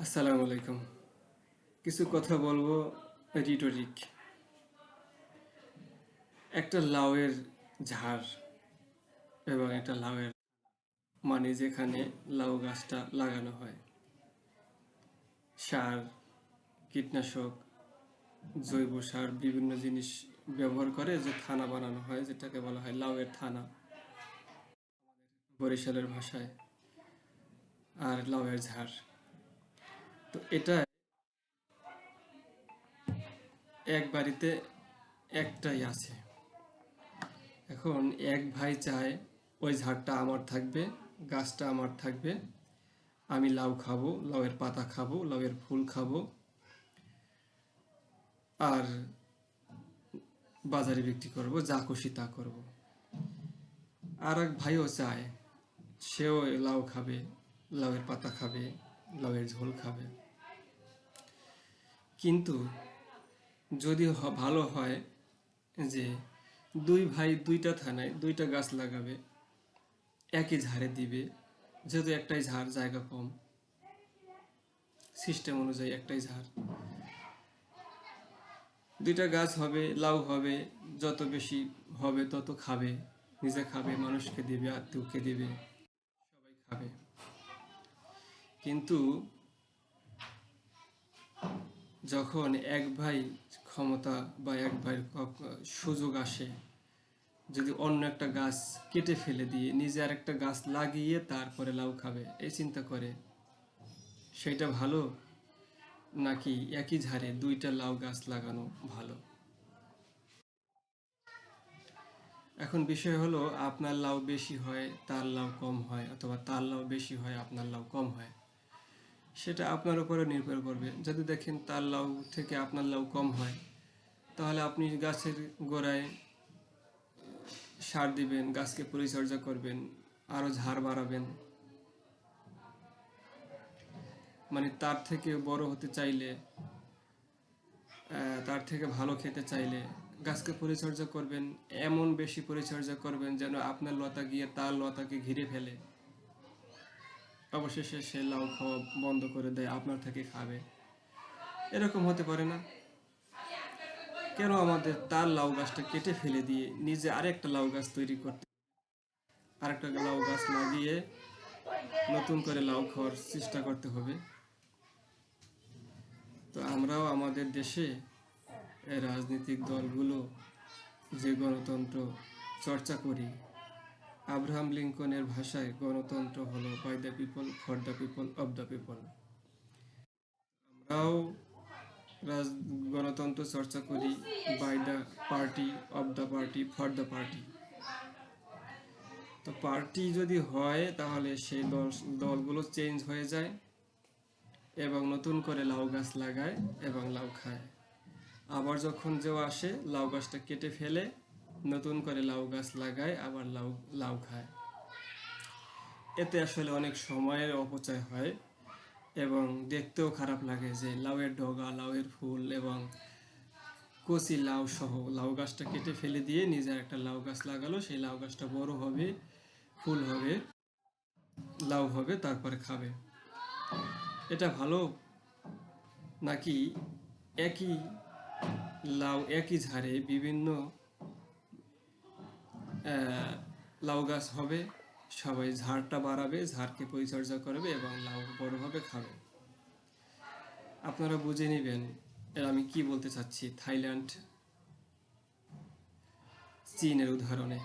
আসসালামু আলাইকুম। কিছু কথা বলব রিটোরিক একটা লাউয়ের ঝাড় এবং একটা লাউয়ের মানে যেখানে লাউ গাছটা লাগানো হয়। সার, কীটনাশক, জৈব সার, বিভিন্ন জিনিস ব্যবহার করে যে থানা বানানো হয়, যেটাকে বলা হয় লাউয়ের থানা। বরিশালের ভাষায়। আর লাউয়ের ঝাড়। এটা এক বাড়িতে একটাই আছে। এখন এক ভাই চায়, ওই ঝাড়টা আমার থাকবে, গাছটা আমার থাকবে, আমি লাউ খাব, লাউয়ের পাতা খাব, লাউয়ের ফুল খাব। আর বাজারে বিক্রি করব, যা খুশি তা করব। আর এক ভাইও চায়, সেও লাউ খাবে, লাউয়ের পাতা খাবে, লাউয়ের ঝোল খাবে। কিন্তু যদি ভালো হয় যে দুই ভাই দুইটা থানায় দুইটা গাছ লাগাবে, একই ঝাড়ে দিবে, যেহেতু একটাই ঝাড় জায়গা কম সিস্টেম অনুযায়ী একটাই ঝাড়। দুইটা গাছ হবে, লাউ হবে, যত বেশি হবে তত খাবে, নিজে খাবে, মানুষকে দিবে, আত্মীয়কে দিবে, সবাই খাবে। কিন্তু যখন এক ভাই ক্ষমতা বা এক ভাইয়ের সুযোগ আসে, যদি অন্য একটা গাছ কেটে ফেলে দিয়ে নিজে আর একটা গাছ লাগিয়ে তারপরে লাউ খাবে, এই চিন্তা করে সেটা ভালো? নাকি একই ঝাড়ে দুইটা লাউ গাছ লাগানো ভালো? এখন বিষয় হলো, আপনার লাউ বেশি হয়, তার লাউ কম হয়, অথবা তার লাউ বেশি হয়, আপনার লাউ কম হয়। সেটা আপনার উপরে নির্ভর করবে। যদি দেখেন তার লাউ থেকে আপনার লাউ কম হয়, তাহলে আপনি গাছের গোড়ায় সার দিবেন, গাছকে পরিচর্যা করবেন আরও ঝাড় বাড়াবেন। মানে তার থেকে বড় হতে চাইলে তার থেকে ভালো খেতে চাইলে গাছকে পরিচর্যা করবেন, এমন বেশি পরিচর্যা করবেন যেন আপনার লতা গিয়ে তার লতাকে ঘিরে ফেলে। অবশেষে সে লাউ খাওয়া বন্ধ করে দেয়, আপনার থেকে খাবে। এরকম হতে পারে না। কেন আমাদের তার লাউ গাছটা কেটে ফেলে দিয়ে নিজে আরেকটা লাউ গাছ তৈরি করতে আরেকটা লাউ গাছ লাগিয়ে নতুন করে লাউ খাওয়ার চেষ্টা করতে হবে। তো আমরাও আমাদের দেশে রাজনৈতিক দলগুলো যে গণতন্ত্র চর্চা করি আব্রাহাম লিঙ্কনের ভাষায় গণতন্ত্র হলো by the people for the people of the people আমরাও রাজ, গণতন্ত্র চর্চা করি by the party of the party for the party তো পার্টি যদি হয়, তাহলে সেই দল, দলগুলো চেঞ্জ হয়ে যায় এবং নতুন করে লাউ গাছ লাগায় এবং লাউ খায়। আবার যখন যেও আসে, লাউ গাছটা কেটে ফেলে নতুন করে লাউ গাছ লাগায়, আবার লাউ লাউ খায়। এতে আসলে অনেক সময়ের অপচয় হয় এবং দেখতেও খারাপ লাগে যে লাউয়ের ডগা, লাউয়ের ফুল এবং কচি লাউ সহ লাউ গাছটা কেটে ফেলে দিয়ে নিজের একটা লাউ গাছ লাগালো, সেই লাউ গাছটা বড় হবে, ফুল হবে, লাউ হবে, তারপরে খাবে। এটা ভালো নাকি একই লাউ একই ঝাড়ে বিভিন্ন লাউ গাছ হবে, সবাই ঝাড়টা বাড়াবে, ঝাড়কে পরিচর্যা করবে এবং লাউ বড়ভাবে খাবে। আপনারা বুঝে নেবেন এর আমি কি বলতে চাচ্ছি থাইল্যান্ড, চীনের উদাহরণে।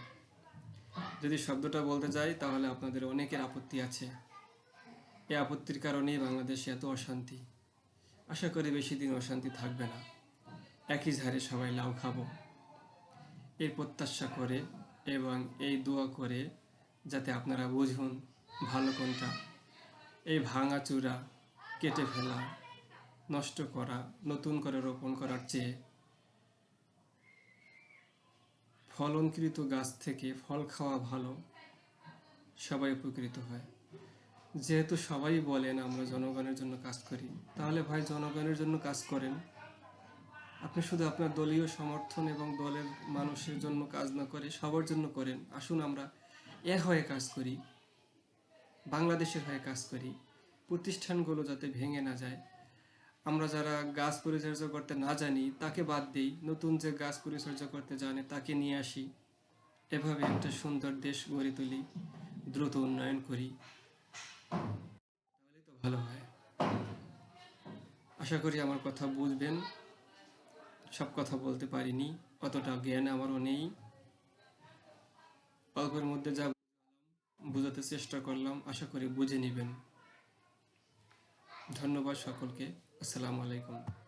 যদি শব্দটা বলতে যাই, তাহলে আপনাদের অনেকের আপত্তি আছে। এই আপত্তির কারণেই বাংলাদেশে এত অশান্তি। আশা করি বেশি দিন অশান্তি থাকবে না। একই ঝাড়ে সবাই লাউ খাব। এই প্রত্যাশা করে এবং এই দোয়া করে যাতে আপনারা বুঝুন ভালো কোনটা। এই ভাঙা চূড়া কেটে ফেলা, নষ্ট করা, নতুন করে রোপণ করার চেয়ে ফলনকৃত গাছ থেকে ফল খাওয়া ভালো, সবাই উপকৃত হয়। যেহেতু সবাই বলেন আমরা জনগণের জন্য কাজ করি, তাহলে ভাই জনগণের জন্য কাজ করেন। আপনি শুধু আপনার দলীয় সমর্থন এবং দলের মানুষের জন্য কাজ না করে, সবার জন্য করেন। আসুন আমরা এ হয়ে কাজ করি, বাংলাদেশের হয়ে কাজ করি, প্রতিষ্ঠানগুলো যাতে ভেঙে না যায়। আমরা যারা গাছ পরিচর্যা করতে না জানি, তাকে বাদ দিই। নতুন যে গাছ পরিচর্যা করতে জানে, তাকে নিয়ে আসি। এভাবে একটা সুন্দর দেশ গড়ে তুলি, দ্রুত উন্নয়ন করি। তাহলে তো ভালো হয়। আশা করি আমার কথা বুঝবেন। সব কথা বলতে পারিনি, অতটা জ্ঞান আমারও নেই। অল্পের মধ্যে যা বোঝাতে চেষ্টা করলাম, আশা করি বুঝে নেবেন। ধন্যবাদ সকলকে। আসসালামু আলাইকুম।